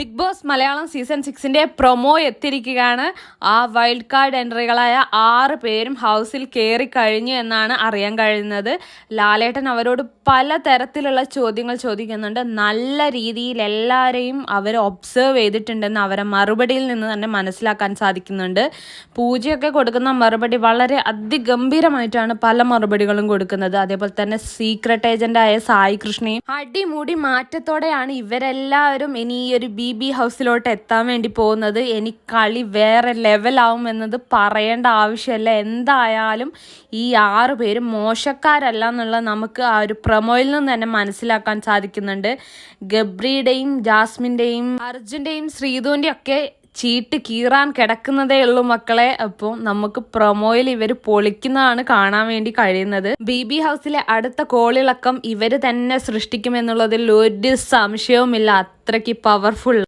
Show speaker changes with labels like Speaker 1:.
Speaker 1: Big Boss Malayalam season സിക്സിന്റെ promo എത്തിയിരിക്കുകയാണ്. ആ വൈൽഡ് കാർഡ് എൻട്രികളായ ആറ് പേരും ഹൗസിൽ കയറി കഴിഞ്ഞു എന്നാണ് അറിയാൻ കഴിയുന്നത്. ലാലേട്ടൻ അവരോട് പല തരത്തിലുള്ള ചോദ്യങ്ങൾ ചോദിക്കുന്നുണ്ട്. നല്ല രീതിയിൽ എല്ലാവരെയും അവർ ഒബ്സേർവ് ചെയ്തിട്ടുണ്ടെന്ന് അവരെ മറുപടിയിൽ നിന്ന് തന്നെ മനസ്സിലാക്കാൻ സാധിക്കുന്നുണ്ട്. പൂജയൊക്കെ കൊടുക്കുന്ന മറുപടി വളരെ അതിഗംഭീരമായിട്ടാണ് പല മറുപടികളും കൊടുക്കുന്നത്. അതേപോലെ തന്നെ സീക്രട്ട് ഏജന്റായ സായി കൃഷ്ണയും അടിമുടി മാറ്റത്തോടെയാണ് ഇവരെല്ലാവരും ഇനി ഈ ഒരു ബി ബി ഹൗസിലോട്ട് എത്താൻ വേണ്ടി പോകുന്നത് എനിക്ക് കളി വേറെ ലെവലാവും എന്നത് പറയേണ്ട ആവശ്യമില്ല. എന്തായാലും ഈ ആറ് പേരും മോശക്കാരല്ല എന്നുള്ളത് നമുക്ക് ആ ഒരു പ്രൊമോയിൽ നിന്ന് തന്നെ മനസ്സിലാക്കാൻ സാധിക്കുന്നുണ്ട്. ഗബ്രിയുടെയും ജാസ്മിന്റെയും അർജുന്റെയും ശ്രീധുവിന്റെയും ഒക്കെ ചീട്ട് കീറാൻ കിടക്കുന്നതേ ഉള്ളൂ മക്കളെ. അപ്പോൾ നമുക്ക് പ്രൊമോയിൽ ഇവർ പൊളിക്കുന്നതാണ് കാണാൻ വേണ്ടി കഴിയുന്നത്. ബി ബി ഹൗസിലെ അടുത്ത കോളിളക്കം ഇവർ തന്നെ സൃഷ്ടിക്കുമെന്നുള്ളതിൽ ഒരു സംശയവുമില്ല. അത്രയ്ക്ക് പവർഫുൾ